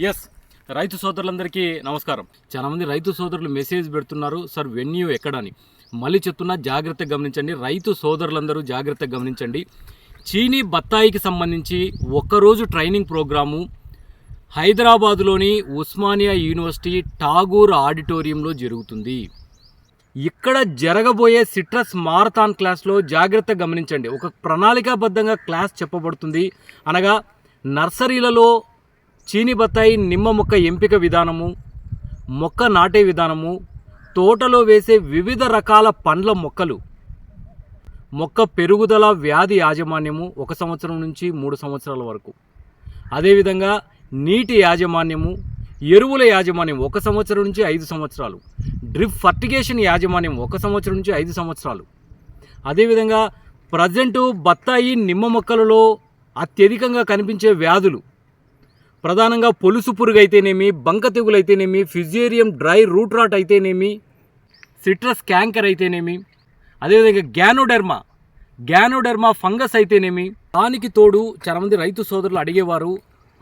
Yes రైతు సోదరులందరికీ నమస్కారం. చాలామంది రైతు సోదరులు మెసేజ్ పెడుతున్నారు సార్ వెన్యూ ఎక్కడని? మళ్ళీ చెప్తున్నా జాగ్రత్తగా గమనించండి. రైతు సోదరులందరూ జాగ్రత్తగా గమనించండి. చీనీ బత్తాయికి సంబంధించి ఒక్కరోజు ట్రైనింగ్ ప్రోగ్రాము హైదరాబాదులోని ఉస్మానియా యూనివర్సిటీ ఠాగూర్ ఆడిటోరియంలో జరుగుతుంది. ఇక్కడ జరగబోయే సిట్రస్ మారథాన్ క్లాస్లో జాగ్రత్త గమనించండి. ఒక ప్రణాళికాబద్ధంగా క్లాస్ చెప్పబడుతుంది. అనగా నర్సరీలలో చీని బత్తాయి నిమ్మ మొక్క ఎంపిక విధానము మొక్క నాటే విధానము తోటలో వేసే వివిధ రకాల పండ్ల మొక్కలు. మొక్క పెరుగుదల వ్యాధి యాజమాన్యము ఒక సంవత్సరం నుంచి మూడు సంవత్సరాల వరకు. అదేవిధంగా నీటి యాజమాన్యము ఎరువుల యాజమాన్యం ఒక సంవత్సరం నుంచి ఐదు సంవత్సరాలు. డ్రిప్ ఫర్టిగేషన్ యాజమాన్యం ఒక సంవత్సరం నుంచి ఐదు సంవత్సరాలు. అదేవిధంగా ప్రజెంటు బత్తాయి నిమ్మ మొక్కలలో అత్యధికంగా కనిపించే వ్యాధులు ప్రధానంగా పొలుసు పురుగు అయితేనేమి బంక తెగులు అయితేనేమి ఫిజేరియం డ్రై రూట్ రాట్ అయితేనేమి సిట్రస్ క్యాంకర్ అయితేనేమి అదేవిధంగా గ్యానోడెర్మా గ్యానోడెర్మా ఫంగస్ అయితేనేమి దానికి తోడు చాలామంది రైతు సోదరులు అడిగేవారు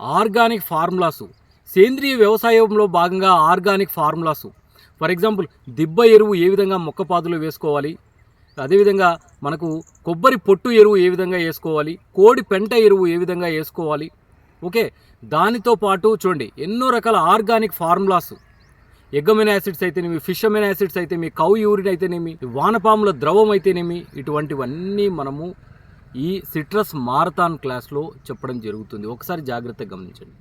ఆర్గానిక్ ఫార్ములాసు సేంద్రియ వ్యవసాయంలో భాగంగా ఆర్గానిక్ ఫార్ములాసు. ఫర్ ఎగ్జాంపుల్ దిబ్బ ఎరువు ఏ విధంగా మొక్కపాదులో వేసుకోవాలి? అదేవిధంగా మనకు కొబ్బరి పొట్టు ఎరువు ఏ విధంగా వేసుకోవాలి? కోడి పెంట ఎరువు ఏ విధంగా వేసుకోవాలి? ఓకే దానితో పాటు చూడండి ఎన్నో రకాల organic formulas. Egg amino acids అయితేనేమి ఫిష్ అమైన యాసిడ్స్ అయితే మీ కౌ యూరిన్ అయితేనేమి వానపాముల ద్రవం అయితేనేమి ఇటువంటివన్నీ మనము ఈ సిట్రస్ మారథాన్ క్లాస్లో చెప్పడం జరుగుతుంది. ఒకసారి జాగ్రత్తగా గమనించండి.